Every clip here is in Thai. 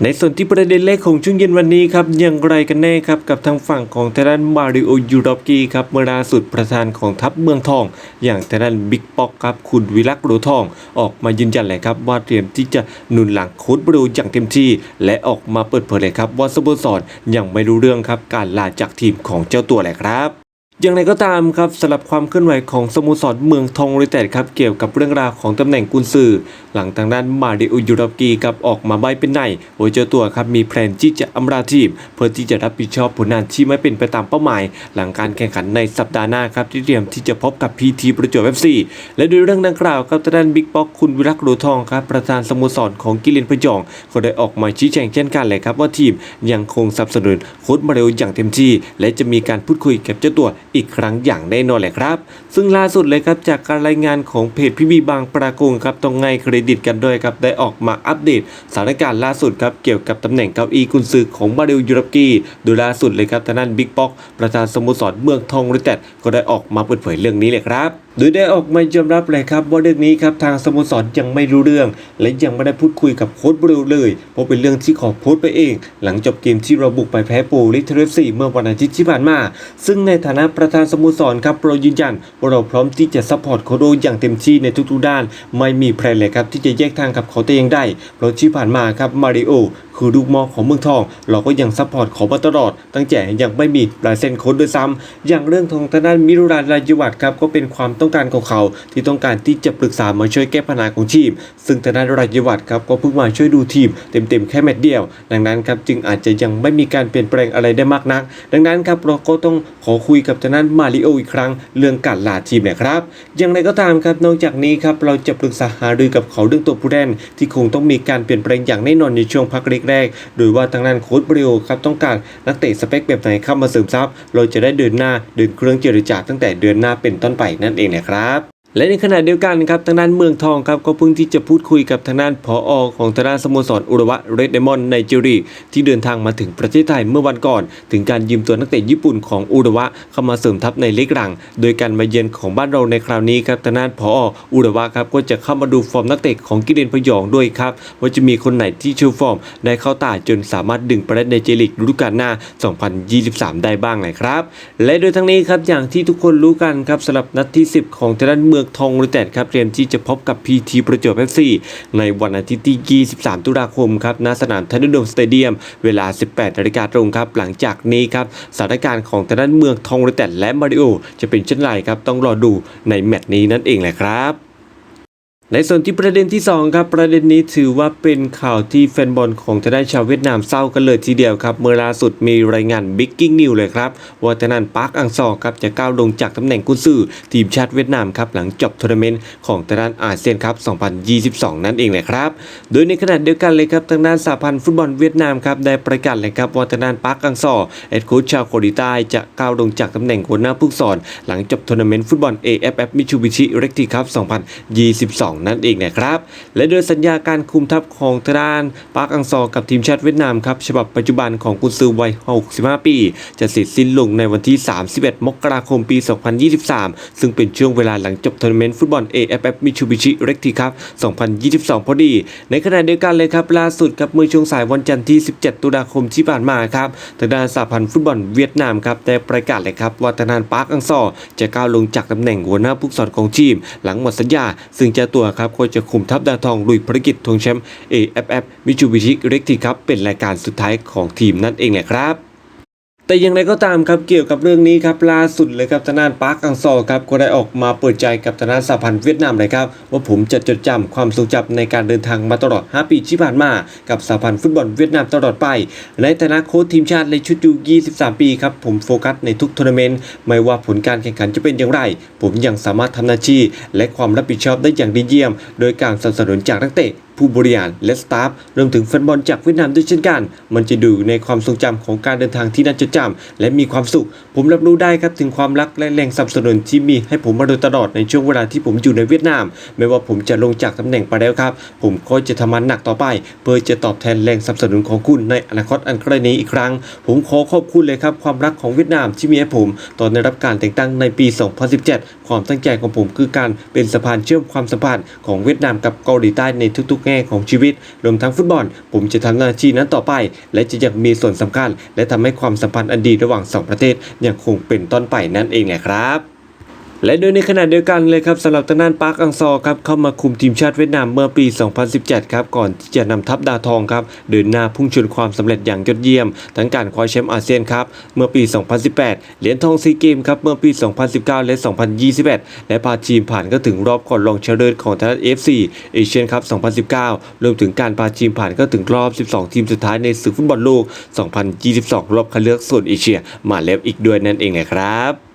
ในส่วนที่ประเด็นแรกของช่วงเย็นวันนี้ครับอย่างไรกันแน่ครับกับทางฝั่งของเทางด้านมาริโอยูรอฟกีครับเมื่อล่าสุดประธานของทัพเมืองทอง อย่างเทางด้านบิ๊กป๊อกครับคุณวิลักษ์โรทอง ออกมายืนยันเลยครับว่าเตรียมที่จะหนุนหลังโค้ชบรูอย่างเต็มที่ และออกมาเปิดเผยเลยครับว่าสโมสรยังไม่รู้เรื่องครับการลาจากทีมของเจ้าตัวแหละครับ อย่างไรก็ตามครับสำหรับความเคลื่อนไหวของสโมสรเมืองทองยูไนเต็ดครับเกี่ยวกับเรื่องราวของตำแหน่งกุนซือ หลังทางด้านมาริโอยูรกีครับออกมาใบเป็นในว่าเจ้าตัวครับมีแผนที่จะอำลาทีม เพื่อที่จะรับผิดชอบผลงานที่ไม่เป็นไปตามเป้าหมาย หลังการแข่งขันในสัปดาห์หน้าครับที่เตรียมที่จะพบกับพีทีประจวบเอฟซีและด้วยเรื่องดังกล่าวครับทางด้านบิ๊กป๊อกคุณวิรักษ์โรทองครับประธานสโมสรของกิเลนพยองก็ได้ออกมาชี้แจงเช่นกันเลยครับว่าทีมยังคงสนับสนุนโค้ชมาริโออย่างเต็มที่ และจะมีการพูดคุยกับเจ้าตัวอีกครั้งอย่างแน่นอนแหละครับ ซึ่งล่าสุดเลยครับจากการรายงานของเพจพี่บีบางปรากงครับต้องไงเครดิตกันด้วยครับได้ออกมาอัปเดตสถานการณ์ล่าสุดครับเกี่ยวกับตำแหน่งเก้าอี้กุนซือของมาริลยูรอฟกีโดยล่าสุดเลยครับทางด้านบิ๊กป๊อกประธานสโมสรเมืองทองริเต็ดก็ได้ออกมาเปิดเผยเรื่องนี้เลยครับโดยได้ออกมายอมรับเลยครับว่าเรื่องนี้ครับทางสโมสรยังไม่รู้เรื่อง และยังไม่ได้พูดคุยกับโค้ชบรูเลยเพราะเป็นเรื่องที่ขอโพสต์ไปเอง หลังจบเกมที่เราบุกไปแพ้ปูลิเทอร์ซีเมื่อวันอาทิตย์ที่ผ่านมา ซึ่งในฐานะประธานสโมสรครับเรายืนยันว่าเราพร้อมที่จะซัพพอร์ตโคโดอย่างเต็มที่ในทุกๆด้าน ไม่มีแพลนเลยครับที่จะแยกทางกับเขาแต่ยังได้เพราะที่ผ่านมาครับมาริโอคือลูกมอของเมืองทอง เราก็ยังซัพพอร์ตเขามาตลอด ตั้งแต่ยังไม่มีลายเซ็นโค้ดด้วยซ้ำอย่างเรื่องของทางด้านมิรุรานรายวัตครับก็เป็นความต้องการของเขา ที่ต้องการที่จะปรึกษามาช่วยแก้ปัญหาของทีม ซึ่งทางด้านรายวัตครับก็เพิ่งมาช่วยดูทีมเต็มๆแค่แมตช์เดียว ดังนั้นครับจึงอาจจะยังไม่มีการเปลี่ยนแปลงอะไรได้มากนัก ดังนั้นครับเราก็ต้องขอคุยกับทางด้านมาริโออีกครั้ง เรื่องการลาทีมเนะครับอย่างไรก็ตามครับนอกจากนี้ครับเราจะปรึกษาหารือกับเขาเรื่องตัวผู้เล่นที่คงต้องมีการเปลี่ยนแปลงอย่างแน่นอนในช่วงพักเล็กแรกโดยว่าทางด้านโค้ชบริโอครับต้องการนักเตะสเปคแบบไหนเข้ามาเสริมทัพเราจะได้เดินหน้าเดินเครื่องเจรจาตั้งแต่เดือนหน้าเป็นต้นไปนั่นเองนะครับ และในขณะเดียวกันครับทางด้านเมืองทองครับก็เพิ่งที่จะพูดคุยกับทางด้านผออของทางด้านสโมสรอุระวะเรดเดมอนในจิรีที่เดินทางมาถึงประเทศไทยเมื่อวันก่อน ถึงการยืมตัวนักเตะญี่ปุ่นของอุระวะเข้ามาเสริมทัพในเล็กหลัง โดยการมาเยือนของบ้านเราในคราวนี้ครับทางด้านผออุระวะครับก็จะเข้ามาดูฟอร์มนักเตะของกิเลนพยองด้วยครับว่าจะมีคนไหนที่โชว์ฟอร์มได้เข้าตาจนสามารถดึงไปได้ในเจลิกฤดูกาลหน้า 2023 ได้บ้างนะครับ และโดยทั้งนี้ครับอย่างที่ทุกคนรู้กันครับสำหรับนัดที่ 10 ของทางด้านเมืองทองยูไนเต็ดครับเตรียมที่จะพบกับพีทีประจวบเอฟซีในวันอาทิตย์ที่ 23 ตุลาคมครับณสนามทันดมสเตเดียม เวลา 18นาฬิกาตรงครับ หลังจากนี้ครับสถานการณ์ของทางด้านเมืองทองยูเต็ดและมาริโอจะเป็นเช่นไรครับต้องรอดูในแมตช์นี้นั่นเองแหละครับ ในส่วนที่ประเด็นที่ 2 ครับ ประเด็นนี้ถือว่าเป็นข่าวที่แฟนบอลของทางด้านชาวเวียดนามเศร้ากันเลยทีเดียวครับ เมื่อล่าสุดมีรายงานบิ๊กกิ้งนิวเลยครับว่าทางด้านปาร์คอังซอครับจะก้าวลงจากตำแหน่งกุนซือทีมชาติเวียดนามครับหลังจบทัวร์นาเมนต์ของทางด้านอาเซียนครับ 2022 นั่นเองแหละครับ โดยในขณะเดียวกันเลยครับทางด้านสหพันธ์ฟุตบอลเวียดนามครับได้ประกาศเลยครับว่าทางด้านปาร์คอังซอเอ็ดโค้ชชาวเกาหลีใต้จะก้าวลงจากตำแหน่งหัวหน้าผู้สอน หลังจบทัวร์นาเมนต์ฟุตบอล AFF Mitsubishi Electric Cup 2022นั่นเองนะครับ และโดยสัญญาการคุมทัพของทางด้านปาร์คอังซอกับทีมชาติเวียดนามครับฉบับปัจจุบันของกุนซือวัย 65 ปี จะเสร็จสิ้นลงในวันที่ 31 มกราคมปี 2023 ซึ่งเป็นช่วงเวลาหลังจบทัวร์นาเมนต์ฟุตบอล AFF Mitsubishi Electric Cup 2022 พอดี ในขณะเดียวกันเลยครับล่าสุดครับเมื่อช่วงสายวันจันทร์ที่ 17 ตุลาคมที่ผ่านมาครับทางด้านสหพันธ์ฟุตบอลเวียดนามครับได้ประกาศเลยครับว่าทางด้านปาร์คอังซอจะก้าวลงจากตำแหน่งหัวหน้าผู้สอนของทีม หลังหมดสัญญา ซึ่งเจ้าตัวครับก็จะคุมทัพดาวทองลุยภารกิจทวงแชมป์ AFF Mitsubishi Electric Cup เป็นรายการสุดท้ายของทีมนั่นเองแหละครับ แต่อย่างไรก็ตามครับเกี่ยวกับเรื่องนี้ครับล่าสุดเลยครับทางด้านปาร์คอังซอครับก็ได้ออกมาเปิดใจกับทางด้านสหพันธ์เวียดนามเลยครับว่าผมจะจดจำความทรงจำในการเดินทางมาตลอด 5 ปีที่ผ่านมา กับสหพันธ์ฟุตบอลเวียดนามตลอดไป ในฐานะโค้ชทีมชาติในชุดยู23 ปีครับผมโฟกัสในทุกทัวร์นาเมนต์ไม่ว่าผลการแข่งขันจะเป็นอย่างไร ผมยังสามารถทำหน้าที่และความรับผิดชอบได้อย่างดีเยี่ยม โดยการสนับสนุนจากนักเตะผู้บริหารและสตาฟรวมถึงแฟนบอลจากเวียดนามด้วยเช่นกัน มันจะดูในความทรงจำของการเดินทางที่น่าจดจำและมีความสุข ผมรับรู้ได้ครับถึงความรักและแรงสนับสนุนที่มีให้ผมมาโดยตลอดในช่วงเวลาที่ผมอยู่ในเวียดนาม ไม่ว่าผมจะลงจากตำแหน่งไปแล้วครับ ผมก็จะทำมันหนักต่อไป เพื่อจะตอบแทนแรงสนับสนุนของคุณในอนาคตอันใกล้นี้อีกครั้ง ผมขอขอบคุณเลยครับความรักของเวียดนามที่มีให้ผม ตอนได้รับการแต่งตั้งในปี 2017 ความตั้งใจของผมคือการเป็นสะพานเชื่อมความสัมพันธ์ของเวียดนามกับเกาหลีใต้ในทุกๆแง่ของชีวิต รวมทั้งฟุตบอล ผมจะทำหน้าที่นั้นต่อไป และจะยังมีส่วนสำคัญ และทำให้ความสัมพันธ์อันดีระหว่างสองประเทศยังคงเป็นต้นไปนั่นเองแหละครับ และโดยในขณะเดียวกันเลยครับสำหรับทางด้านปาร์คอังซอครับเข้ามาคุมทีมชาติเวียดนามเมื่อปี 2017 ครับก่อนที่จะนำทัพดาวทองครับเดินหน้าพุ่งชนความสำเร็จอย่างยอดเยี่ยม ทั้งการคว้าแชมป์อาเซียนครับเมื่อปี 2018 เหรียญทองซีเกมครับเมื่อปี 2019 และ 2021 และพาทีมผ่านก็ถึงรอบก่อนรองชนะเลิศของทางด้าน FC เอเชียนคัพ 2019 รวมถึงการพาทีมผ่านก็ถึงรอบ 12 ทีมสุดท้ายในศึกฟุตบอลโลก 2022 รอบคัดเลือกโซนเอเชียมาแล้วอีกด้วยนั่นเองแหละครับ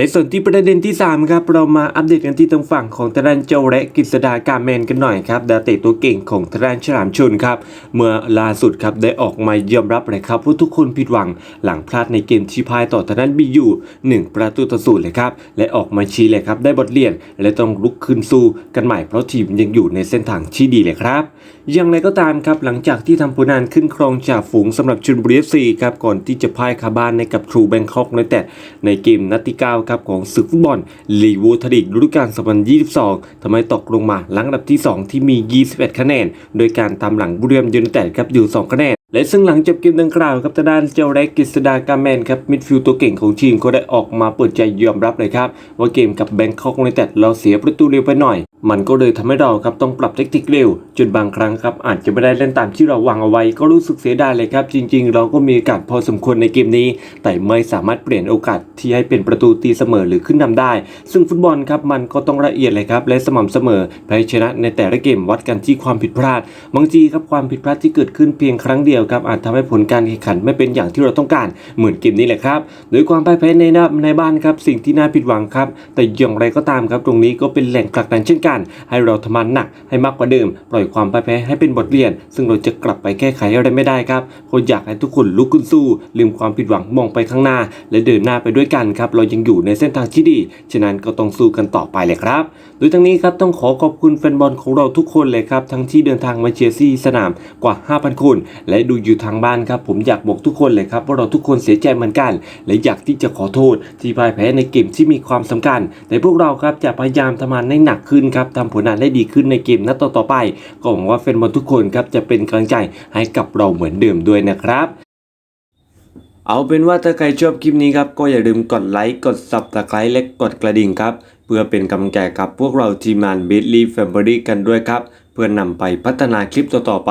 ในส่วนที่ประเด็นที่ 3 ครับ เรามาอัปเดตกันที่ทางฝั่งของทางด้านเจ้าและกฤษดากาแมนกันหน่อยครับดาเตะตัวเก่งของทางด้านฉลามชนครับ เมื่อล่าสุดครับได้ออกมายอมรับเลยครับว่าทุกคนผิดหวังหลังพลาดในเกมที่พ่ายต่อทางด้านบียูหนึ่งประตูต่อศูนย์เลยครับ และออกมาชี้เลยครับได้บทเรียน และต้องลุกขึ้นสู้กันใหม่เพราะทีมยังอยู่ในเส้นทางที่ดีเลยครับอย่างไรก็ตามครับหลังจากที่ทำผลงานขึ้นครองจากฝูงสำหรับชลบุรีเอฟซีครับก่อนที่จะพ่ายคาบ้านในกับทรูแบงคอกในแต่ในเกมนัดที่9ครับของศึกฟุตบอลลีวูทดิกฤดูกาล 2022 ทำให้ตกลงมาหลังอันดับที่ 2 ที่มี 21 คะแนน โดยการตามหลังบุรีรัมย์ยูไนเต็ดครับอยู่ 2 คะแนน และซึ่งหลังจบเกมดังกล่าวครับทางด้านเจ้าแรกกฤษดากาแมนครับมิดฟิลด์ตัวเก่งของทีมก็ได้ออกมาเปิดใจยอมรับเลยครับว่าเกมกับแบงคอกยูไนเต็ดเราเสียประตูเร็วไปหน่อย มันก็เลยทำให้เราครับต้องปรับเทคนิคเร็ว จนบางครั้งครับอาจจะไม่ได้เล่นตามที่เราวางเอาไว้ ก็รู้สึกเสียดายเลยครับ จริง ๆ เราก็มีโอกาสพอสมควรในเกมนี้ แต่ไม่สามารถเปลี่ยนโอกาสที่ให้เป็นประตูตีเสมอหรือขึ้นนำได้ ซึ่งฟุตบอลครับมันก็ต้องละเอียดเลยครับและสม่ำเสมอแพ้ชนะในแต่ละเกมวัดกันที่ความผิดพลาดบางทีครับความผิดพลาดที่เกิดขึ้นเพียงครั้งเดียวครับอาจทำให้ผลการแข่งขันไม่เป็นอย่างที่เราต้องการ เหมือนเกมนี้แหละครับโดยความพ่ายแพ้ในน้าในบ้านครับสิ่งที่น่าผิดหวังครับ แต่อย่างไรก็ตามครับตรงนี้ก็เป็นแหล่งผลักดันเช่นกัน ให้เราทำมันหนักให้มากกว่าเดิม ปล่อยความพ่ายแพ้ให้เป็นบทเรียน ซึ่งเราจะกลับไปแก้ไขอะไรไม่ได้ครับคนอยากให้ทุกคนลุกขึ้นสู้ ลืมความผิดหวังมองไปข้างหน้า และเดินหน้าไปด้วยกันครับเรายังอยู่ในเส้นทางที่ดีฉะนั้นก็ต้องสู้กันต่อไปเลยครับโดยทั้งนี้ครับต้องขอขอบคุณแฟนบอลของเราทุกคนเลยครับทั้งที่เดินทางมาเชียร์ที่สนามกว่า 5,000 คน และดูอยู่ทางบ้านครับผมอยากบอกทุกคนเลยครับว่าเราทุกคนเสียใจเหมือนกัน และอยากที่จะขอโทษ ที่พ่ายแพ้ในเกมที่มีความสำคัญ แต่พวกเราครับจะพยายามทำงานให้หนักขึ้นครับทำผลงานได้ดีขึ้นในเกมนัดต่อๆไป ก็หวังว่าแฟนบอลทุกคนครับจะเป็นกำลังใจให้กับเราเหมือนเดิมด้วยนะครับเอาเป็นว่าถ้าใครชอบคลิปนี้ครับก็อย่าลืมกดไลค์ กด subscribe และกดกระดิ่งครับ เพื่อเป็นกำลังใจกับพวกเราทีมงาน b i t l y Family กันด้วยครับ เพื่อนำไปพัฒนาคลิปต่อๆไป